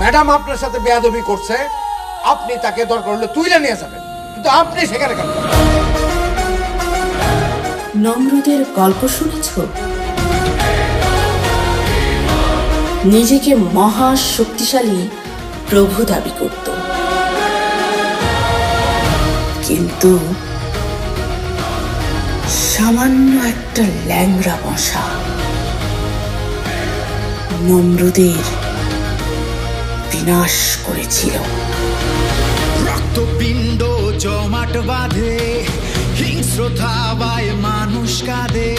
Madam আপনার সাথে বেয়াদবি করছে, আপনি তাকে দরকার হলে তুইলে নিয়ে যাবেন। কিন্তু আপনি সেখানে কেন? নম্রদের গল্প শুনেছ? নিজেকে মহা শক্তিশালী প্রভু দাবি করত। কিন্তু সামান্য একটা ল্যাংড়া মশা নমরুদের বিনাশ করেছিল। রক্তপিণ্ড জমাট বাঁধে হিংস্র বায় মানুষ কাঁদে।